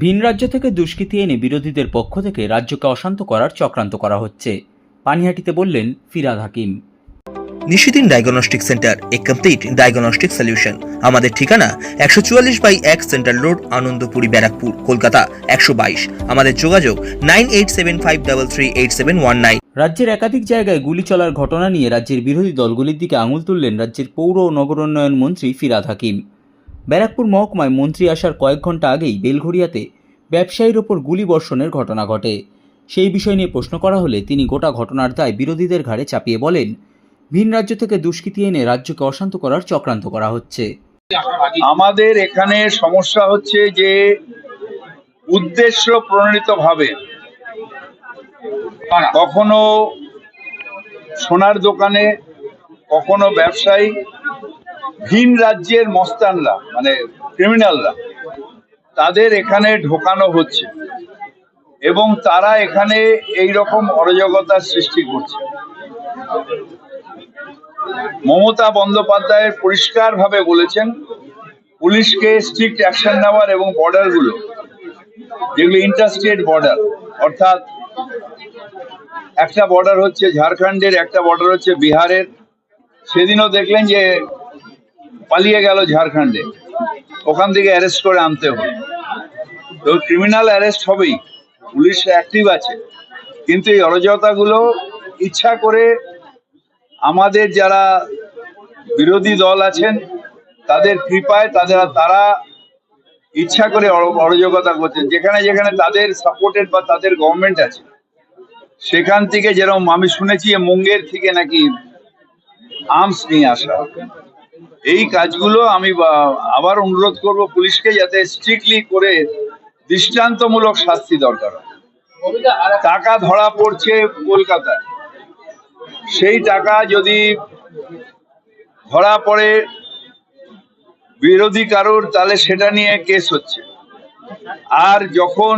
ভিন রাজ্য থেকে দুষ্কৃতী এনে বিরোধীদের পক্ষ থেকে রাজ্যকে অশান্ত করার চক্রান্ত করা হচ্ছে। পানিহাটিতে বললেন Firhad Hakim. Nishidin diagnostic centre a complete diagnostic solution. আমাদের ঠিকানা একশো চুয়াল্লিশ বাই এক সেন্ট্রাল রোড আনন্দপুরি ব্যারাকপুর কলকাতা একশো বাইশ। আমাদের যোগাযোগ nine eight seven five double three eight seven one nine. রাজ্যের একাধিক জায়গায় গুলি চলার ঘটনা নিয়ে রাজ্যের বিরোধী দলগুলির দিকে আঙুল তুললেন রাজ্যের পৌর ও নগরোন্নয়ন মন্ত্রী ফিরাদ হাকিম। ব্যারাকপুর মহকুমায় মন্ত্রী আসার কয়েক ঘণ্টা আগেই বেলঘরিয়াতে ব্যবসায়ীর ওপর গুলি বর্ষণের ঘটনা ঘটে। সেই বিষয় নিয়ে প্রশ্ন করা হলে তিনি গোটা ঘটনার দায় বিরোধীদের ঘাড়ে চাপিয়ে বলেন, ভিন রাজ্য থেকে দুষ্কৃতী এনে রাজ্যকে অশান্ত করার চক্রান্ত করা হচ্ছে। আমাদের এখানে সমস্যা হচ্ছে যে উদ্দেশ্য প্রণীত ভাবে কখনো সোনার দোকানে, কখনো ব্যবসায়ী ভিন রাজ্যের মস্তানরা মানে ক্রিমিনালরা তাদের এখানে ঢোকানো হচ্ছে এবং তারা এখানে এই রকম অরাজকতার সৃষ্টি করছে। মমতা বন্দ্যোপাধ্যায় পরিষ্কারভাবে বলেছেন, পুলিশকে স্ট্রিক্ট অ্যাকশন নেওয়ার এবং বর্ডারগুলো, যেগুলো ইন্টারস্টেট বর্ডার অর্থাৎ একটা বর্ডার হচ্ছে ঝাড়খণ্ডের, একটা বর্ডার হচ্ছে বিহারের, সেদিনও দেখলেন যে পালিয়ে গেল ঝাড়খণ্ডে। ওখান থেকে অ্যারেস্ট করে আনতে হবে। তো ক্রিমিনাল অ্যারেস্ট হবেই। পুলিশ অ্যাক্টিভ আছে। কিন্তু এই অরাজকতাগুলো ইচ্ছা করে আমাদের যারা বিরোধী দল আছেন, তাদের কৃপায় তাদের তারা ইচ্ছা করে অর- অরাজকতা করছেন যেখানে যেখানে তাদের সাপোর্টেড বা তাদের গভর্নমেন্ট আছে, সেখান থেকে যেরকম আমি শুনেছি, মুঙ্গের থেকে নাকি আর্মস নিয়ে আসা। এই কাজগুলো আমি আবার অনুরোধ করব পুলিশকে যাতে স্ট্রিক্টলি করে দৃষ্টান্তমূলক শাস্তি দরকার। টাকা ধরা পড়ছে কলকাতায়। সেই টাকা যদি ধরা পড়ে বিরোধী কারোর, তাহলে সেটা নিয়ে কেস হচ্ছে। আর যখন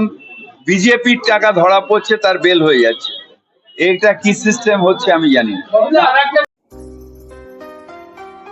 বিজেপির টাকা ধরা পড়ছে, তার বেল হয়ে যাচ্ছে। এটা কি সিস্টেম হচ্ছে আমি জানি না।